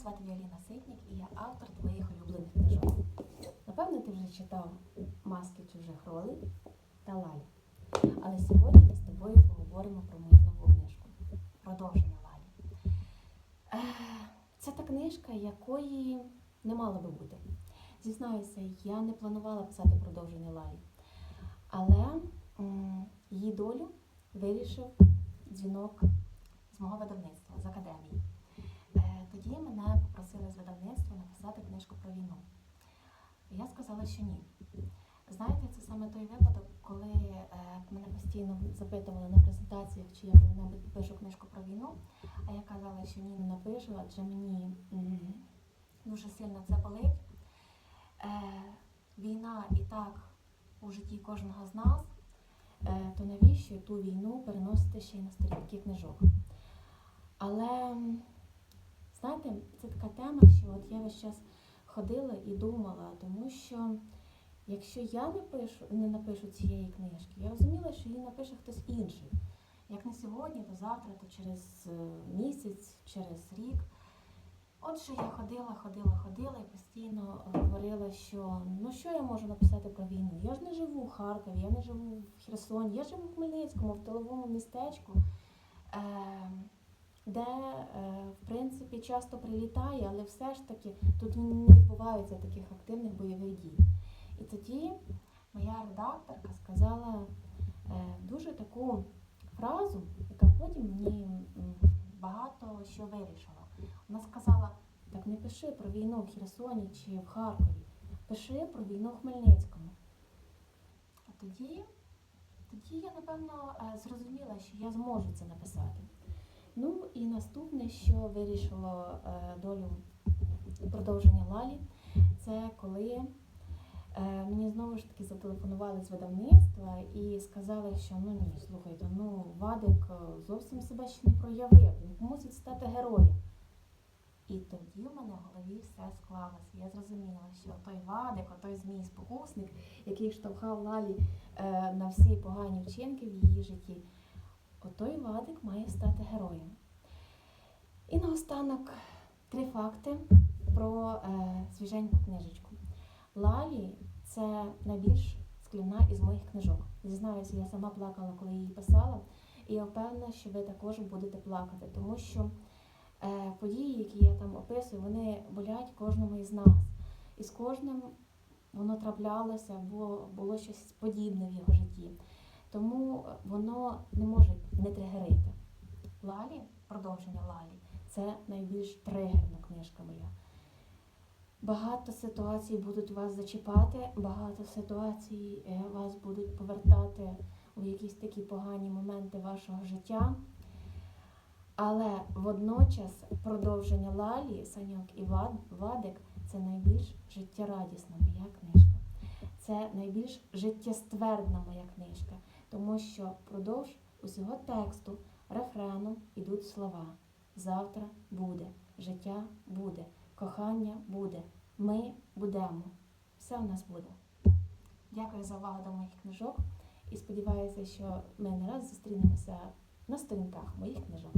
звати Віоліна Ситник і я автор твоїх улюблених книжок. Напевно, ти вже читав Маски чужих ролей та Лалі. Але сьогодні ми з тобою поговоримо про мою нову книжку Продовження Лалі. Це та книжка, якої не мало би бути. Зізнаюся, я не планувала писати продовження Лалі. Але її долю вирішив дзвінок з мого видавництва, з академії. Тоді мене попросили з видавництва написати книжку про війну. Я сказала, що ні. Знаєте, це саме той випадок, коли е, мене постійно запитували на презентаціях, чи я коли-небудь пишу книжку про війну, а я казала, що ні, не напишу, адже мені дуже сильно це болить. Е, Війна і так у житті кожного з нас, е, то навіщо ту війну переносити ще й на сторінки книжок? Але знаєте, це така тема, що от я весь час ходила і думала, тому що якщо я не пишу, не напишу цієї книжки, я розуміла, що її напише хтось інший. Як не сьогодні, то завтра, то через е, місяць, через рік. Отже, я ходила, ходила, ходила і постійно говорила, що ну що я можу написати про війну? Я ж не живу в Харкові, я не живу в Херсоні, я живу в Хмельницькому, в тиловому містечку, е, де, е, в принципі, часто прилітає, але все ж таки тут не відбувається таких активних бойових дій. І тоді моя редакторка сказала е, дуже таку фразу, яка потім мені багато що вирішила. Вона сказала: так не пиши про війну в Херсоні чи в Харкові, пиши про війну в Хмельницькому. А тоді, тоді я, напевно, е, зрозуміла, що я зможу це написати. Ну і наступне, що вирішило е, долю продовження Лалі, це коли е, мені знову ж таки зателефонували з видавництва і сказали, що ну ні, слухайте, ну Вадик е, зовсім себе ще не проявив, він мусить стати героєм. І тоді в мене в голові все склалося. Я зрозуміла, що той Вадик, той змій спокусник, який штовхав Лалі на всі погані вчинки в її житті, отой Вадик має стати героєм. І наостанок три факти про е, свіженьку книжечку. Лалі це найбільш скляна із моїх книжок. Зізнаюся, я сама плакала, коли її писала, і я впевнена, що ви також будете плакати, тому що е, події, які я там описую, вони болять кожному із нас. І з кожним воно траплялося, бо було щось подібне в його житті. Тому воно не може не тригерити. Лалі, продовження Лалі, це найбільш тригерна книжка моя. Багато ситуацій будуть вас зачіпати, багато ситуацій е, вас будуть повертати у якісь такі погані моменти вашого життя. Але водночас продовження Лалі, Саньок і Вад- Вадик це найбільш життєрадісна моя книжка. Це найбільш життєствердна моя книжка, тому що впродовж усього тексту, рефрену йдуть слова. Завтра буде, життя буде, кохання буде, ми будемо. Все в нас буде. Дякую за увагу до моїх книжок і сподіваюся, що ми не раз зустрінемося на сторінках моїх книжок.